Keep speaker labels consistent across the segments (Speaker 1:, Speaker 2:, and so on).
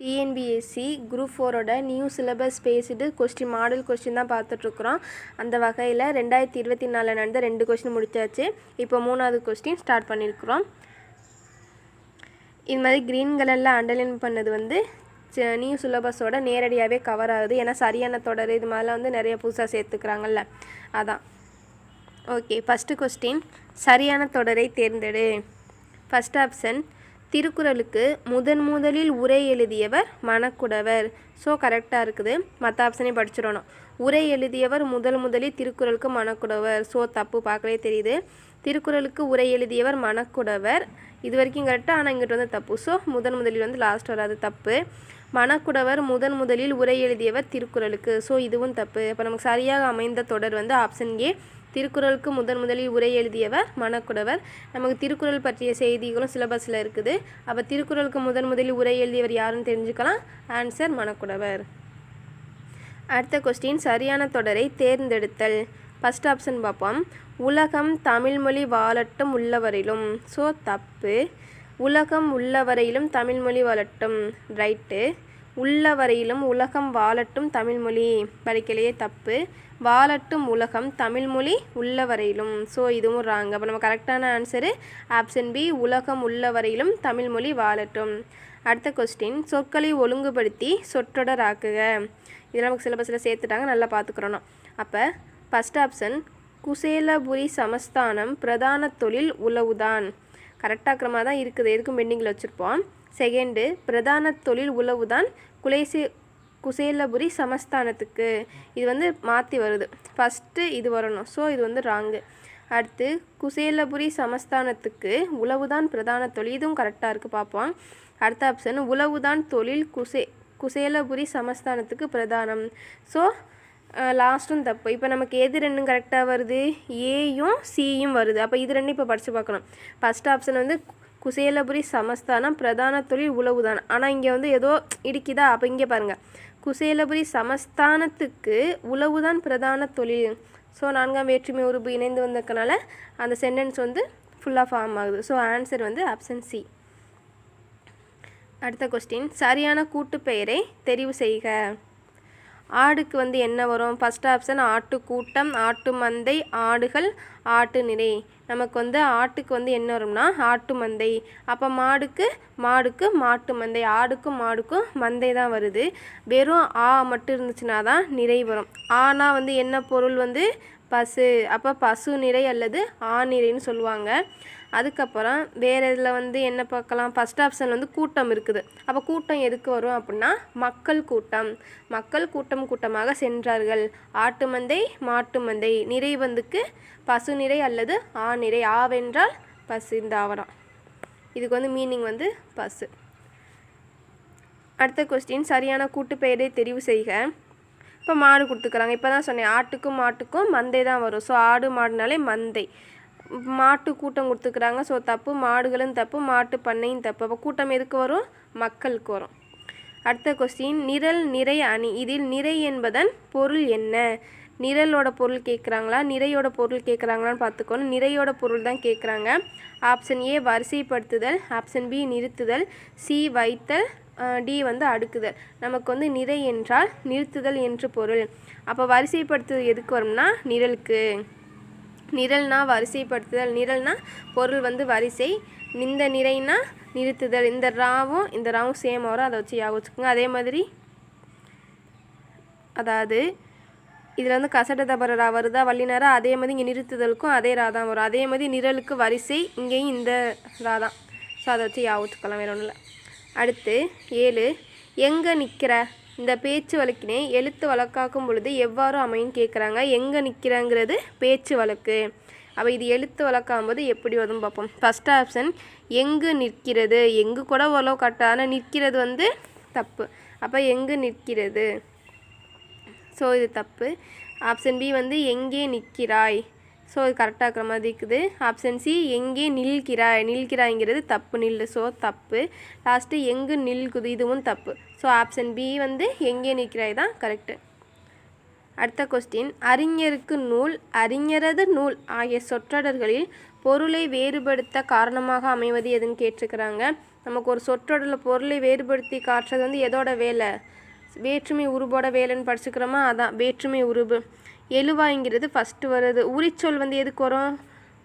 Speaker 1: TNPSC group ஃபோரோட new syllabus பேசிட்டு question model question தான் பார்த்துட்ருக்குறோம். அந்த வகையில் ரெண்டாயிரத்தி இருபத்தி நாலில் நடந்த ரெண்டு கொஸ்டின் முடிச்சாச்சு. இப்போ மூணாவது கொஸ்டின் ஸ்டார்ட் பண்ணியிருக்கிறோம். இது மாதிரி க்ரீன் கலரில் அண்டர்லைன் பண்ணது வந்து ச- நியூ சிலபஸோட நேரடியாகவே கவர் ஆகுது. ஏன்னா சரியான தொடர் இது மாதிரிலாம் வந்து நிறைய புதுசாக சேர்த்துக்கிறாங்கல்ல. அதான். ஓகே ஃபஸ்ட்டு கொஸ்டின் சரியான தொடரை தேர்ந்தெடு. ஃபஸ்ட் ஆப்ஷன் திருக்குறளுக்கு முதன் முதலில் உரை எழுதியவர் மணக்குடவர். ஸோ கரெக்டாக இருக்குது. மற்ற ஆப்ஷனே படிச்சிடணும். உரை எழுதியவர் முதல் முதலில் திருக்குறளுக்கு மணக்குடவர். ஸோ தப்பு பார்க்கவே தெரியுது. திருக்குறளுக்கு உரை எழுதியவர் மணக்குடவர். இது வரைக்கும் கரெக்டாக ஆனால் இங்கிட்ட வந்து தப்பு. ஸோ முதன் முதலில் வந்து லாஸ்ட் வராது தப்பு. மணக்குடவர் முதன் முதலில் உரை எழுதியவர் திருக்குறளுக்கு. ஸோ இதுவும் தப்பு. அப்போ நமக்கு சரியாக அமைந்த தொடர் வந்து ஆப்ஷன் ஏ திருக்குறளுக்கு முதன் முதலில் உரை எழுதியவர் மணக்குடவர் நமக்கு திருக்குறள் பற்றிய செய்திகளும் சிலபஸில் இருக்குது. அப்போ திருக்குறளுக்கு முதன் முதலில் உரை எழுதியவர் யாருன்னு தெரிஞ்சுக்கலாம். ஆன்சர் மணக்குடவர் அடுத்த கொஸ்டின் சரியான தொடரை தேர்ந்தெடுத்தல். ஃபஸ்ட் ஆப்ஷன் பார்ப்போம். உலகம் தமிழ்மொழி வாழட்டும் உள்ளவரிலும் ஸோ தப்பு. உலகம் உள்ளவரையிலும் தமிழ்மொழி வாழட்டும். ரைட்டு உள்ள வரையிலும் உலகம் வாழட்டும் தமிழ்மொழி. படிக்கலையே தப்பு. வாழட்டும் உலகம் தமிழ்மொழி உள்ளவரையிலும். ஸோ இதுவும் ராங் அப்போ நம்ம கரெக்டான ஆன்சரு ஆப்ஷன் பி உலகம் உள்ள வரையிலும் தமிழ்மொழி வாழட்டும். அடுத்த கொஸ்டின் சொற்களை ஒழுங்குபடுத்தி சொற்றொடர் ஆக்குக. இதெல்லாம் நமக்கு சிலபஸில் சேர்த்துட்டாங்க நல்லா பார்த்துக்கிறோம் அப்போ ஃபஸ்ட் ஆப்ஷன் குசேலபுரி சமஸ்தானம் பிரதான தொழில் உளவுதான். கரெக்டாக்கிறமாக தான் இருக்குது. எதுக்கும் பெண்டிங்கில் வச்சுருப்போம். செகண்டு பிரதான தொழில் உளவுதான். குலேசி குசேலபுரி சமஸ்தானத்துக்கு இது வந்து மாற்றி வருது. ஃபஸ்ட்டு இது வரணும். ஸோ இது வந்து ராங்கு அடுத்து குசேலபுரி சமஸ்தானத்துக்கு உளவுதான் பிரதான தொழில். இதுவும் கரெக்டாக இருக்குது பார்ப்போம் அடுத்த ஆப்ஷன் உளவுதான் தொழில் குசே குசேலபுரி சமஸ்தானத்துக்கு பிரதானம். ஸோ லாஸ்ட்டும் தப்பு. இப்போ நமக்கு எது ரெண்டும் கரெக்டாக வருது? ஏயும் சியும் வருது. அப்போ இது ரெண்டும் இப்போ படித்து பார்க்கணும். ஃபஸ்ட் ஆப்ஷன் வந்து குசேலபுரி சமஸ்தானம் பிரதான தொழில் உழவுதான். ஆனால் இங்கே வந்து ஏதோ இடிக்குதா? அப்போ இங்கே பாருங்கள் குசேலபுரி சமஸ்தானத்துக்கு உழவுதான் பிரதான தொழில். ஸோ நான்காம் வேற்றுமை உறுப்பு இணைந்து வந்ததுனால அந்த சென்டென்ஸ் வந்து ஃபுல்லாக ஃபார்ம் ஆகுது. ஸோ ஆன்சர் வந்து ஆப்ஷன் சி அடுத்த கொஸ்டின் சரியான கூட்டுப்பெயரை தெரிவு செய்க. ஆடுக்கு வந்து என்ன வரும்? ஃபஸ்ட் ஆப்ஷன் ஆட்டு கூட்டம் ஆட்டு மந்தை ஆடுகள் ஆட்டு நிறை நமக்கு வந்து ஆட்டுக்கு வந்து என்ன வரும்னா ஆட்டு மந்தை அப்போ மாடுக்கு மாடுக்கு மாட்டு மந்தை ஆடுக்கும் மாடுக்கும் மந்தை தான் வருது. வெறும் ஆ மட்டும் இருந்துச்சுன்னா தான் நிறை வரும். ஆனா வந்து என்ன பொருள் வந்து? பசு. அப்போ பசு நிறை அல்லது ஆ நிறைன்னு சொல்லுவாங்க. அதுக்கப்புறம் வேறு இதில் வந்து என்ன பார்க்கலாம்? ஃபஸ்ட் ஆப்ஷன் வந்து கூட்டம் இருக்குது. அப்போ கூட்டம் எதுக்கு வரும் அப்படின்னா மக்கள் கூட்டம். மக்கள் கூட்டம் கூட்டமாக சென்றார்கள். ஆட்டு மந்தை மாட்டு மந்தை. நிறை வந்துக்கு பசு நிறை அல்லது ஆ நிறை. ஆவென்றால் பசு இந்த ஆவரம் இதுக்கு வந்து மீனிங் வந்து பசு. அடுத்த கொஸ்டின் சரியான கூட்டுப்பெயரை தெரிவு செய்க. இப்போ மாடு கொடுத்துக்கிறாங்க. இப்போ தான் சொன்னேன். ஆட்டுக்கும் மாட்டுக்கும் மந்தை தான் வரும். ஸோ ஆடு மாடுனாலே மந்தை. மாட்டு கூட்டம் கொடுத்துக்கிறாங்க ஸோ தப்பு மாடுகளும் தப்பு மாட்டு பண்ணையும் தப்பு. அப்போ கூட்டம் எதுக்கு வரும்? மக்களுக்கு வரும். அடுத்த கொஸ்டின் நிரல் நிறை அணி. இதில் நிறை என்பதன் பொருள் என்ன? நிரலோட பொருள் கேட்குறாங்களா நிறையோட பொருள் கேட்குறாங்களான்னு பார்த்துக்கணும் நிறையோட பொருள் தான் கேட்குறாங்க ஆப்ஷன் ஏ வரிசைப்படுத்துதல். ஆப்ஷன் பி நிறுத்துதல். சி வைத்தல். டி வந்து அடுக்குதல். நமக்கு வந்து நிறை என்றால் நிறுத்துதல் என்று பொருள். அப்போ வரிசைப்படுத்துதல் எதுக்கு வரும்னா நிரலுக்கு. நிரல்னா வரிசைப்படுத்துதல் நிரல்னா பொருள் வந்து வரிசை. இந்த நிறைனா நிறுத்துதல். இந்த ராவும் இந்த ராவும் சேம் வரும். அதை வச்சு ஞாபகம் வச்சுக்கோங்க. அதே மாதிரி அதாவது இதில் வந்து கசட தபர ரா வருதா வள்ளினரா அதே மாதிரி இங்கே நிறுத்துதலுக்கும் அதே ரா தான் வரும். அதே மாதிரி நிரலுக்கு வரிசை இங்கேயும் இந்த ரா தான். ஸோ அதை வச்சு ஞாபகம் வச்சுக்கலாம். வேற ஒன்றும் இல்லை. அடுத்து ஏழு எங்கே நிற்கிற இந்த பேச்சு வழக்கினை எழுத்து வழக்காக்கும் பொழுது எவ்வாறு அமையும் கேட்குறாங்க எங்கே நிற்கிறாங்கிறது பேச்சு வழக்கு. அப்போ இது எழுத்து வழக்காகும்போது எப்படி வரும் பார்ப்போம் ஃபஸ்ட் ஆப்ஷன் எங்கு நிற்கிறது? எங்கு கூட ஓரளவு கரெக்டாக ஆனால் நிற்கிறது வந்து தப்பு. அப்போ எங்கு நிற்கிறது? ஸோ இது தப்பு. ஆப்ஷன் பி வந்து எங்கே நிற்கிறாய்? ஸோ இது கரெக்டாக இருக்கிற மாதிரி இருக்குது. ஆப்ஷன் சி எங்கே நில்கிறாய்? நில்கிறாய்ங்கிறது தப்பு நில்லு. ஸோ தப்பு. லாஸ்ட்டு எங்கு நில்குது? இதுவும் தப்பு. ஸோ ஆப்ஷன் பி வந்து எங்கே நிற்கிறாய்? தான் கரெக்டு அடுத்த கொஸ்டின் அறிஞருக்கு நூல் அறிஞரது நூல் ஆகிய சொற்றொடர்களில் பொருளை வேறுபடுத்த காரணமாக அமைவது எதுன்னு கேட்டிருக்கிறாங்க. நமக்கு ஒரு சொற்றொடரில் பொருளை வேறுபடுத்தி காட்டுறது வந்து எதோட வேலை? வேற்றுமை உருபோட வேலைன்னு படிச்சுக்கிறோமா? அதான் வேற்றுமை உருபு. எழுவாய்ங்கிறது ஃபஸ்ட்டு வருது. உரிச்சொல் வந்து எதுக்கு வரும்?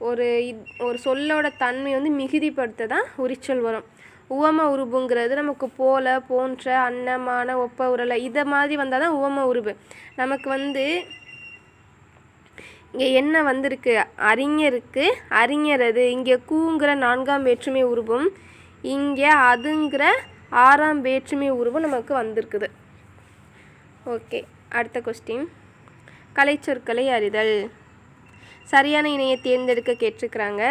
Speaker 1: ஒரு இத் ஒரு சொல்லோட தன்மை வந்து மிகுதிப்படுத்த தான் உரிச்சொல் வரும். உவம உருபுங்கிறது நமக்கு போல போன்ற அன்னமான ஒப்ப உரலை இதை மாதிரி வந்தால் தான் உவம உருபு. நமக்கு வந்து இங்கே என்ன வந்திருக்கு? அறிஞருக்கு அறிஞரது. இங்கே கூங்கிற நான்காம் வேற்றுமை உருவும் இங்கே அதுங்கிற ஆறாம் வேற்றுமை உருவம் நமக்கு வந்திருக்குது. ஓகே அடுத்த கொஸ்டின் கலைச்சொற்களை அறிதல். சரியான இணையை தேர்ந்தெடுக்க கேட்டிருக்கிறாங்க.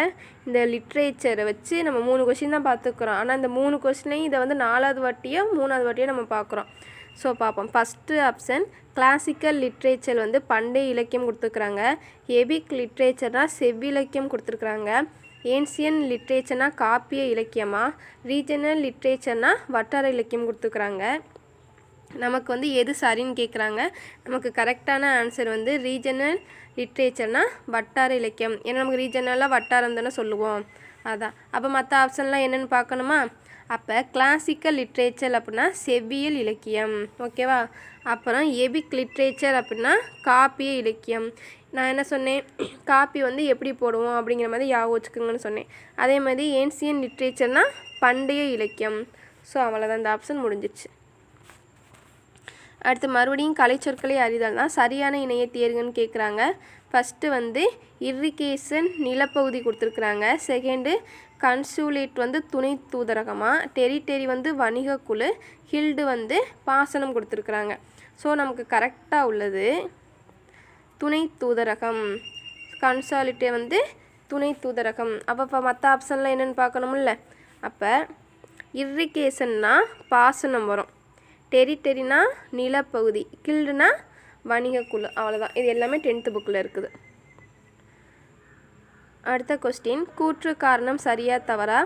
Speaker 1: இந்த லிட்ரேச்சரை வச்சு நம்ம மூணு கொஸ்டின் தான் பார்த்துக்குறோம். ஆனால் இந்த மூணு கொஷினையும் இதை வந்து நாலாவது வாட்டியோ மூணாவது வாட்டியோ நம்ம பார்க்குறோம். ஸோ பார்ப்போம். ஃபஸ்ட்டு ஆப்ஷன் கிளாசிக்கல் லிட்ரேச்சர் வந்து பண்டைய இலக்கியம் கொடுத்துருக்குறாங்க. எபிக் லிட்ரேச்சர்னால் செவ்விலக்கியம் கொடுத்துருக்குறாங்க. ஏன்சியன் லிட்ரேச்சர்னால் காப்பிய இலக்கியமாக ரீஜனல் லிட்ரேச்சர்னால் வட்டார இலக்கியம் கொடுத்துருக்குறாங்க. நமக்கு வந்து எது சரின்னு கேட்குறாங்க நமக்கு கரெக்டான ஆன்சர் வந்து ரீஜனல் லிட்ரேச்சர்னால் வட்டார இலக்கியம். ஏன்னா நமக்கு ரீஜனலாக வட்டாரம் தானே சொல்லுவோம். அதான். அப்போ மற்ற ஆப்ஷன்லாம் என்னென்னு பார்க்கணுமா? அப்போ கிளாசிக்கல் லிட்ரேச்சர் அப்படின்னா செவ்வியல் இலக்கியம். ஓகேவா அப்புறம் எபிக் லிட்ரேச்சர் அப்படின்னா காப்பிய இலக்கியம். நான் என்ன சொன்னேன்? காப்பி வந்து எப்படி போடுவோம் அப்படிங்கிற மாதிரி ஞாபகம் வச்சுக்கோங்கன்னு சொன்னேன். அதே மாதிரி ஏன்சியன் லிட்ரேச்சர்னால் பண்டைய இலக்கியம். ஸோ அவ்வளோதான் இந்த ஆப்ஷன் முடிஞ்சிச்சு அடுத்து மறுபடியும் கலைச்சொற்களை அறிதல் தான். சரியான இணையை தேர்கன்னு கேட்குறாங்க ஃபஸ்ட்டு வந்து இரிகேஷன் நிலப்பகுதி கொடுத்துருக்குறாங்க. செகண்டு கன்சூலேட் வந்து துணை தூதரகமாக டெரிட்டரி வந்து வணிகக்குழு. ஹில்டு வந்து பாசனம் கொடுத்துருக்குறாங்க. ஸோ நமக்கு கரெக்டாக உள்ளது. துணை தூதரகம். கன்சாலிட்டே வந்து துணை தூதரகம். அப்போ இப்போ மற்ற ஆப்ஷன்லாம் என்னென்னு பார்க்கணும்ல? அப்போ இரிகேஷன்னா பாசனம் வரும். டெரிட்டரினா நிலப்பகுதி கில்டுனா வணிகக்குழு. அவ்வளோதான் இது எல்லாமே டென்த்து புக்கில் இருக்குது. அடுத்த கொஸ்டின் கூற்று காரணம் சரியா தவறா?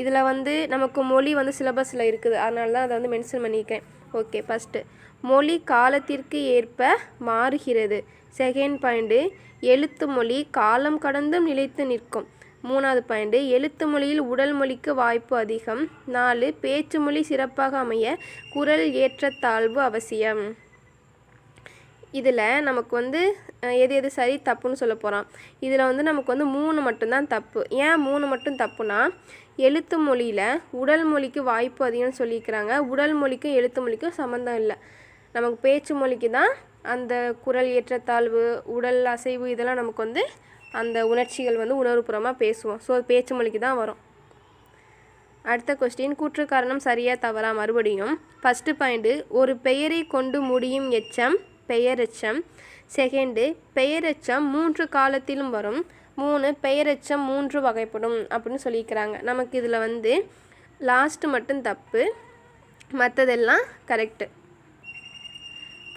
Speaker 1: இதில் வந்து நமக்கு மொழி வந்து சிலபஸில் இருக்குது. அதனால தான் அதை வந்து மென்ஷன் பண்ணியிருக்கேன். ஓகே ஃபஸ்ட்டு மொழி காலத்திற்கு ஏற்ப மாறுகிறது. செகண்ட் பாயிண்ட்டு எழுத்து மொழி காலம் கடந்தும் நிலைத்து நிற்கும். மூணாவது பாயிண்ட்டு எழுத்து மொழியில் உடல் மொழிக்கு வாய்ப்பு அதிகம். நாலு பேச்சு மொழி சிறப்பாக அமைய குரல் ஏற்றத்தாழ்வு அவசியம். இதில் நமக்கு வந்து எது எது சரி தப்புன்னு சொல்ல போகிறோம் இதில் வந்து நமக்கு வந்து மூணு மட்டும்தான் தப்பு. ஏன் மூணு மட்டும் தப்புனா எழுத்து மொழியில் உடல் மொழிக்கு வாய்ப்பு அதிகம்னு சொல்லியிருக்கிறாங்க. உடல் மொழிக்கும் எழுத்து மொழிக்கும் சம்மந்தம் இல்லை. நமக்கு பேச்சு மொழிக்கு தான் அந்த குரல் ஏற்றத்தாழ்வு உடல் அசைவு இதெல்லாம் நமக்கு வந்து அந்த உணர்ச்சிகள் வந்து உணர்வுபூர்வமாக பேசுவோம். ஸோ பேச்சு மொழிக்கு தான் வரும். அடுத்த கொஸ்டின் கூற்று காரணம் சரியாக தவறா? மறுபடியும் ஃபஸ்ட்டு பாயிண்ட்டு ஒரு பெயரை கொண்டு முடியும் எச்சம் பெயரெச்சம். செகண்டு பெயரெச்சம் மூன்று காலத்திலும் வரும். மூணு பெயரெச்சம் மூன்று வகைப்படும் அப்படின்னு சொல்லியிருக்கிறாங்க. நமக்கு இதில் வந்து லாஸ்ட்டு மட்டும் தப்பு. மற்றதெல்லாம் கரெக்டு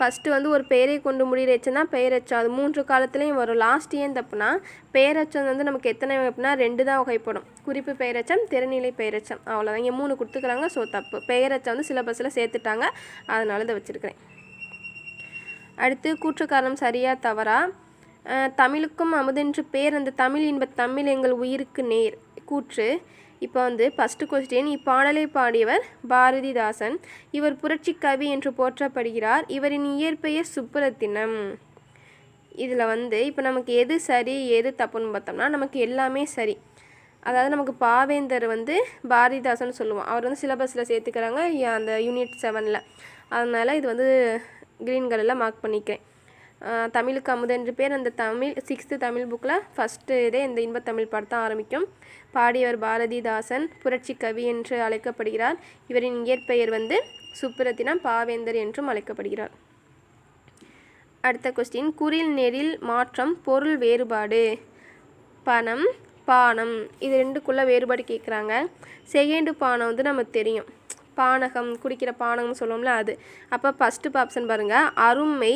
Speaker 1: ஃபஸ்ட்டு வந்து ஒரு பெயரை கொண்டு முடிகிற எச்சம் தான் பெயரெச்சம் அது மூன்று காலத்துலேயும் வரும். லாஸ்ட் ஏன் தப்புனா பெயரெச்சம் வந்து நமக்கு எத்தனை அப்படின்னா ரெண்டு தான் வகைப்படும். குறிப்பு பெயரெச்சம் திறநிலை பெயரெச்சம் அவ்வளோதான் இங்கே மூணு கொடுத்துக்கிறாங்க ஸோ தப்பு. பெயரெச்சம் வந்து சிலபஸில் சேர்த்துட்டாங்க. அதனால இதை வச்சுருக்கிறேன். அடுத்து கூற்றுக்காரணம் சரியாக சரியா தவறா? தமிழுக்கும் அமுதென்று பேர் அந்த தமிழ் இன்ப தமிழ் எங்கள் உயிருக்கு நேர். கூற்று இப்போ வந்து ஃபஸ்ட்டு கொஸ்டின் இப்பாடலை பாடியவர் பாரதிதாசன். இவர் புரட்சி கவி என்று போற்றப்படுகிறார். இவரின் இயற்பெயர் சுப்புரத்தினம். இதில் வந்து இப்போ நமக்கு எது சரி எது தப்புன்னு பார்த்தோம்னா நமக்கு எல்லாமே சரி. அதாவது நமக்கு பாவேந்தர் வந்து பாரதிதாசன் சொல்லுவோம் அவர் வந்து சிலபஸில் சேர்த்துக்கிறாங்க அந்த யூனிட் செவனில் அதனால் இது வந்து க்ரீன் கலரில் மார்க் பண்ணிக்கிறேன். தமிழுக்கு தமிழுக்கு அமுதென்று பேர் அந்த தமிழ் சிக்ஸ்த்து தமிழ் புக்கில் ஃபஸ்ட்டு இதே இந்த இன்பத்தமிழ் பாடத்தான் ஆரம்பிக்கும். பாடியவர் பாரதிதாசன் புரட்சி கவி என்று அழைக்கப்படுகிறார். இவரின் இயற்பெயர் வந்து சுப்புரத்தினம் பாவேந்தர் என்றும் அழைக்கப்படுகிறார். அடுத்த கொஸ்டின் குறில் நெறில் மாற்றம் பொருள் வேறுபாடு. பணம் பானம். இது ரெண்டுக்குள்ளே வேறுபாடு கேட்குறாங்க செகண்டு பானம் வந்து நமக்கு தெரியும். பானகம் குடிக்கிற பானகம் சொல்லுவோம்ல அது. அப்போ ஃபஸ்ட்டு ஆப்ஷன் பாருங்கள் அருமை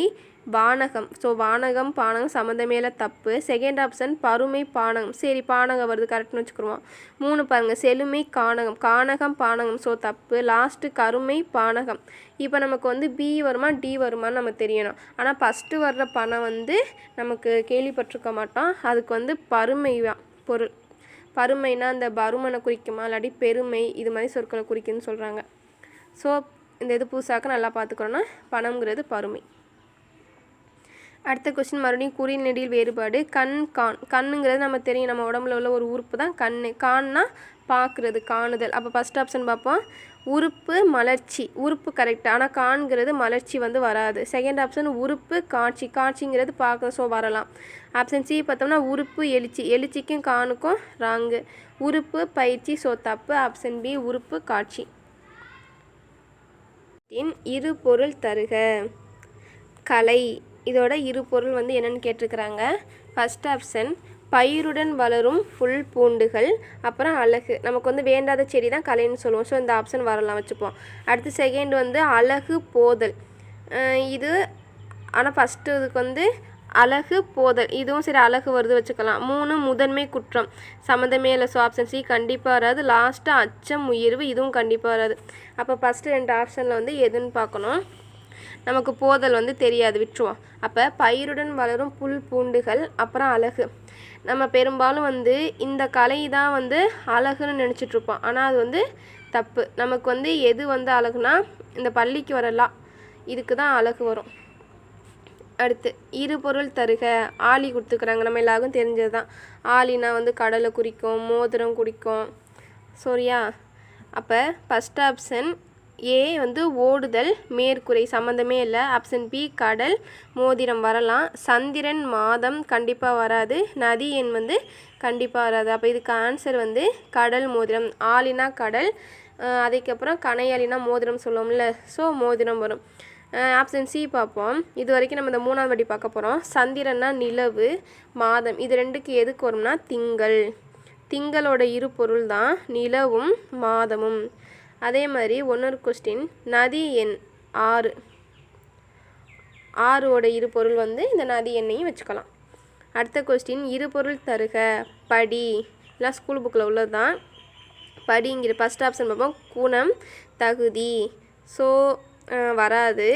Speaker 1: வானகம். ஸோ வானகம் பானகம் சம்மந்தமேல தப்பு. செகண்ட் ஆப்ஷன் பருமை பானகம். சரி பானகம் வருது கரெக்ட்னு வச்சுக்கிருவோம். மூணு பாருங்கள் செழுமை கானகம். கானகம் பானகம். ஸோ தப்பு. லாஸ்ட்டு கருமை பானகம். இப்போ நமக்கு வந்து பி வருமா டி வருமான்னு நம்ம தெரியணும். ஆனால் ஃபஸ்ட்டு வர்ற பணம் வந்து நமக்கு கேள்விப்பட்டிருக்க மாட்டோம். அதுக்கு வந்து பருமை தான் பொருள். பருமைனா அந்த பருமனை குறிக்குமா? இல்லாட்டி பெருமை இது மாதிரி சொற்களை குறிக்குன்னு சொல்கிறாங்க ஸோ இந்த இது புதுசாக்க நல்லா பார்த்துக்கிறோன்னா பணம்ங்கிறது பருமை. அடுத்த கொஸ்டின் மறுபடியும் குறி நெடில் வேறுபாடு கண் கான். கண்ணுங்கிறது நம்ம தெரியும் நம்ம உடம்புல உள்ள ஒரு உறுப்பு தான் கண் கான்னா பார்க்குறது காணுதல். அப்போ ஃபஸ்ட் ஆப்ஷன் பார்ப்போம். உறுப்பு மலர்ச்சி. உறுப்பு கரெக்ட் ஆனால் காண்கிறது மலர்ச்சி வந்து வராது. செகண்ட் ஆப்ஷன் உறுப்பு காட்சி. காட்சிங்கிறது பார்க்க ஸோ வரலாம். ஆப்ஷன் சி பார்த்தோம்னா உறுப்பு எழுச்சி எழுச்சிக்கும் காணுக்கும் ராங்கு. உறுப்பு பயிற்சி ஸோ தப்பு ஆப்ஷன் பி உறுப்பு காட்சி. இரு பொருள் தருக. கலை. இதோட இரு பொருள் வந்து என்னென்னு கேட்டிருக்கிறாங்க. ஃபஸ்ட் ஆப்ஷன் பயிருடன் வளரும் புல் பூண்டுகள். அப்புறம் அழகு. நமக்கு வந்து வேண்டாத செடி தான் கலைன்னு சொல்லுவோம். ஸோ இந்த ஆப்ஷன் வரலாம் வச்சுப்போம். அடுத்து செகண்ட் வந்து அழகு போதல். இது ஆனால் ஃபஸ்ட்டு இதுக்கு வந்து அழகு போதல். இதுவும் சரி அழகு வருது வச்சுக்கலாம். மூணு முதன்மை குற்றம். சம்மந்தமே இல்லை ஸோ ஆப்ஷன் சி கண்டிப்பாக வராது. லாஸ்ட்டு அச்சம் உயர்வு இதுவும் கண்டிப்பாக வராது. அப்போ ஃபஸ்ட்டு ரெண்டு ஆப்ஷனில் வந்து எதுன்னு பார்க்கணும்? நமக்கு போதல் வந்து தெரியாது விட்டுருவோம். அப்போ பயிருடன் வளரும் புல் பூண்டுகள் அப்புறம் அழகு. நம்ம பெரும்பாலும் வந்து இந்த கலை தான் வந்து அழகுன்னு நினச்சிட்ருப்போம் ஆனால் அது வந்து தப்பு. நமக்கு வந்து எது வந்து அழகுனா இந்த பள்ளிக்கு வரலாம். இதுக்கு தான் அழகு வரும். அடுத்து இரு பொருள் தருக. ஆலி கொடுத்துக்கிறாங்க நம்ம எல்லாருக்கும் தெரிஞ்சது தான் ஆலினா வந்து கடலை குறிக்கும் மோதிரம் குறிக்கும் சரியா? அப்போ ஃபஸ்ட் ஆப்ஷன் ஏ வந்து ஓடுதல் மேற்குறை சம்மந்தமே இல்லை. ஆப்ஷன் பி கடல் மோதிரம் வரலாம். சந்திரன் மாதம் கண்டிப்பாக வராது. நதி எண் வந்து கண்டிப்பாக வராது. அப்போ இதுக்கு ஆன்சர் வந்து கடல் மோதிரம். ஆலினா கடல் அதுக்கப்புறம் கனையாலினா மோதிரம் சொல்லுவோம்ல. ஸோ மோதிரம் வரும். ஆப்ஷன் சி பார்ப்போம். இது வரைக்கும் நம்ம இந்த மூணாவது வடி பார்க்க போகிறோம் சந்திரன்னா நிலவு மாதம். இது ரெண்டுக்கு எதுக்கு வரும்னா திங்கள். திங்களோட இரு பொருள் தான் நிலவும் மாதமும். அதே மாதிரி ஒன்னொரு கொஸ்டின் நதி எண் ஆறு. ஆறோட இரு பொருள் வந்து இந்த நதி எண்ணையும் வச்சுக்கலாம். அடுத்த கொஸ்டின் இரு பொருள் தருக படி. எல்லாம் ஸ்கூல் புக்கில் உள்ளது தான் படிங்கிற ஃபஸ்ட் ஆப்ஷன் பார்ப்போம். குணம் தகுதி. ஸோ வராது.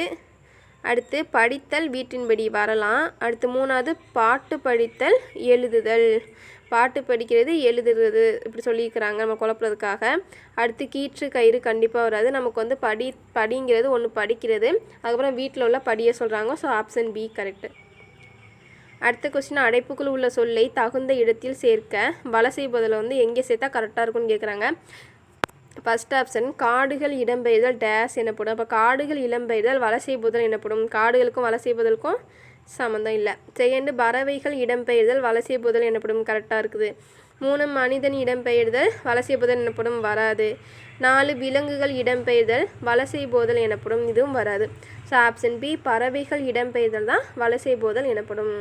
Speaker 1: அடுத்து படித்தல் வீட்டின்படி வரலாம். அடுத்து மூணாவது பாட்டு படித்தல் எழுதுதல். பாட்டு படிக்கிறது எழுதுறது இப்படி சொல்லியிருக்கிறாங்க நம்ம குழப்பறதுக்காக. அடுத்து கீற்று கயிறு கண்டிப்பாக வராது. நமக்கு வந்து படி படிங்கிறது ஒன்று படிக்கிறது. அதுக்கப்புறம் வீட்டில் உள்ள படியை சொல்கிறாங்க ஸோ ஆப்ஷன் பி கரெக்டு அடுத்த கொஸ்டின் அடைப்புக்குள் உள்ள சொல்லை தகுந்த இடத்தில் சேர்க்க. வலை செய்வதில் வந்து எங்கே சேர்த்தா கரெக்டாக இருக்கும்னு கேட்குறாங்க ஃபஸ்ட் ஆப்ஷன் காடுகள் இடம்பெயர்தல் டேஸ் எனப்படும். அப்போ காடுகள் இடம்பெயர்தல் வலசை புதல் எனப்படும். காடுகளுக்கும் வலசை புதலுக்கும் சம்மந்தம் இல்லை. செகண்டு பறவைகள் இடம்பெயர்தல் வலசை புதல் எனப்படும் கரெக்டாக இருக்குது. மூணு மனிதன் இடம்பெயர்தல் வலசை புதல் எனப்படும். வராது. நாலு விலங்குகள் இடம்பெயர்தல் வலசை போதல் எனப்படும். இதுவும் வராது. ஸோ ஆப்ஷன் பி பறவைகள் இடம்பெயர்தல் தான் வலசை போதல் எனப்படும்.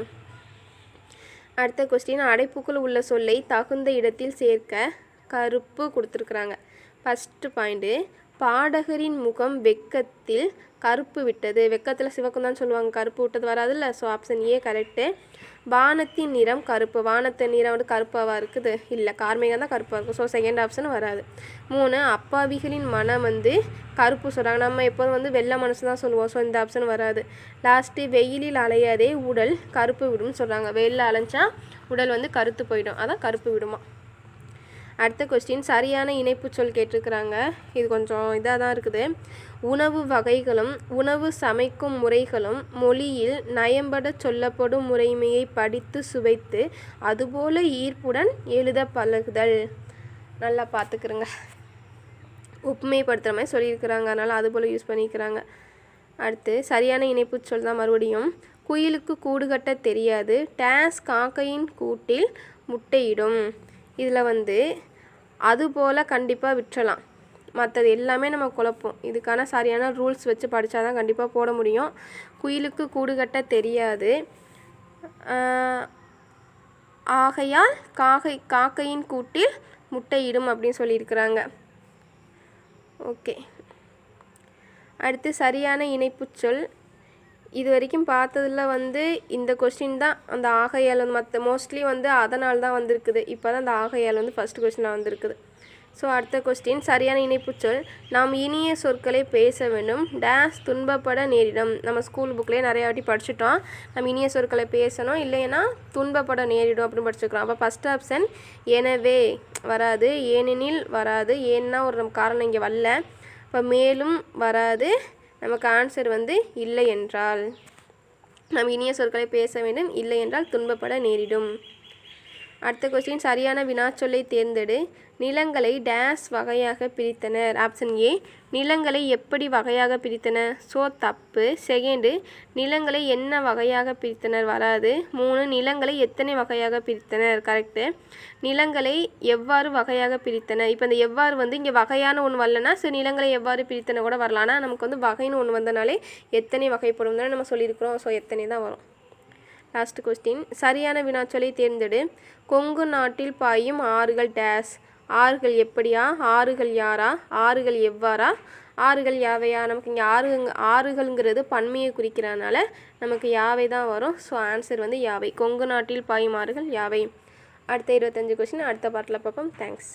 Speaker 1: அடுத்த கொஸ்டின் அடைப்புக்குள் உள்ள சொல்லை தகுந்த இடத்தில் சேர்க்க கருப்பு கொடுத்துருக்குறாங்க. ஃபஸ்ட்டு பாயிண்ட்டு பாடகரின் முகம் வெக்கத்தில் கருப்பு விட்டது. வெக்கத்தில் சிவக்கும் தான் சொல்லுவாங்க. கருப்பு விட்டது வராதுல்ல? ஸோ ஆப்ஷன் ஏ கரெக்டு வானத்தின் நிறம் கருப்பு. வானத்தின் நிறம் வந்து கருப்பாவாக இருக்குது? இல்லை. கார்மேகம் தான் கருப்பாக இருக்கும். ஸோ செகண்ட் ஆப்ஷன் வராது. மூணு அப்பாவிகளின் மனம் வந்து கருப்பு சொல்கிறாங்க நம்ம எப்போதும் வந்து வெள்ளை மனசு தான் சொல்லுவோம். ஸோ இந்த ஆப்ஷன் வராது. லாஸ்ட்டு வெயிலில் அலையாதே உடல் கருப்பு விடும்னு சொல்கிறாங்க வெயிலில் அலைஞ்சா உடல் வந்து கருத்து போயிடும். அதான் கருப்பு விடுமா. அடுத்த கொஸ்டின் சரியான இணைப்பு சொல் கேட்டிருக்கிறாங்க. இது கொஞ்சம் இதாக தான் இருக்குது. உணவு வகைகளும் உணவு சமைக்கும் முறைகளும் மொழியில் நயம்பட சொல்லப்படும் முறைமையை படித்து சுவைத்து அதுபோல ஈர்ப்புடன் எழுத பழகுதல். நல்லா பார்த்துக்கிறோங்க. உப்புமைப்படுத்துகிற மாதிரி சொல்லியிருக்கிறாங்க. அதனால் அதுபோல் யூஸ் பண்ணிக்கிறாங்க. அடுத்து சரியான இணைப்பு சொல் தான் மறுபடியும். குயிலுக்கு கூடு கட்ட தெரியாது. டேஸ் காக்கையின் கூட்டில் முட்டையிடும். இதில் வந்து அதுபோல் கண்டிப்பாக விட்டுறலாம். மற்றது எல்லாமே நம்ம குழப்போம். இதுக்கான சரியான ரூல்ஸ் வச்சு படித்தா தான் கண்டிப்பாக போட முடியும். குயிலுக்கு கூடு கட்ட தெரியாது. ஆகையால் காகை காக்கையின் கூட்டில் முட்டையிடும் அப்படின்னு சொல்லியிருக்கிறாங்க. ஓகே. அடுத்து சரியான இணைப்புச்சொல் இது வரைக்கும் பார்த்ததில் வந்து இந்த கொஸ்டின் தான் அந்த ஆகையால் வந்து மற்ற மோஸ்ட்லி வந்து அதனால் தான் வந்திருக்குது. இப்போ தான் அந்த ஆகையால் வந்து ஃபஸ்ட் கொஸ்டினாக வந்திருக்குது. ஸோ அடுத்த கொஸ்டின் சரியான இணைப்பு சொல். நாம் இனிய சொற்களை பேச வேண்டும். டேஸ் துன்பப்பட நேரிடும். நம்ம ஸ்கூல் புக்லேயே நிறைய வாட்டி படிச்சுட்டோம். நம்ம இனிய சொற்களை பேசணும். இல்லைன்னா துன்பப்பட நேரிடும் அப்படின்னு படிச்சுக்கிறோம் அப்போ ஃபஸ்ட் ஆப்ஷன் எனவே வராது. ஏனெனில் வராது. ஏன்னா ஒரு நம்ம காரணம் இங்கே வரல. இப்போ மேலும் வராது. நமக்கு ஆன்சர் வந்து இல்லை என்றால் நாம் இனிய சொற்களை பேச வேண்டும். இல்லை என்றால் துன்பப்பட நேரிடும். அடுத்த கொஸ்டின் சரியான வினாச்சொல்லை தேர்ந்தெடு. நிலங்களை டேஸ் வகையாக பிரித்தனர். ஆப்ஷன் ஏ நிலங்களை எப்படி வகையாக பிரித்தனர் ஸோ தப்பு. செகண்டு நிலங்களை என்ன வகையாக பிரித்தனர்? வராது. மூணு நிலங்களை எத்தனை வகையாக பிரித்தனர்? கரெக்டு நிலங்களை எவ்வாறு வகையாக பிரித்தனர் இப்போ இந்த எவ்வாறு வந்து இங்கே வகையான ஒன்று வரலனா ஸோ நிலங்களை எவ்வாறு பிரித்தன கூட வரலாம். ஆனால் நமக்கு வந்து வகைன்னு ஒன்று வந்தனாலே எத்தனை வகைப்படும் தானே நம்ம சொல்லியிருக்கிறோம். ஸோ எத்தனை தான் வரும். லாஸ்ட் கொஸ்டின் சரியான வினாச்சொலை தேர்ந்தெடு. கொங்கு நாட்டில் பாயும் ஆறுகள் டேஸ். ஆறுகள் எப்படியா? ஆறுகள் யாரா? ஆறுகள் எவ்வாறா? ஆறுகள் யாவையா? நமக்கு இங்கே ஆறு ஆறுகள்ங்கிறது பன்மையை குறிக்கிறனால நமக்கு யாவை தான் வரும்? ஸோ ஆன்சர் வந்து யாவை? கொங்கு நாட்டில் பாயும் ஆறுகள் யாவை? அடுத்த இருபத்தஞ்சு கொஸ்டின் அடுத்த பாட்டில் பார்ப்போம். தேங்க்ஸ்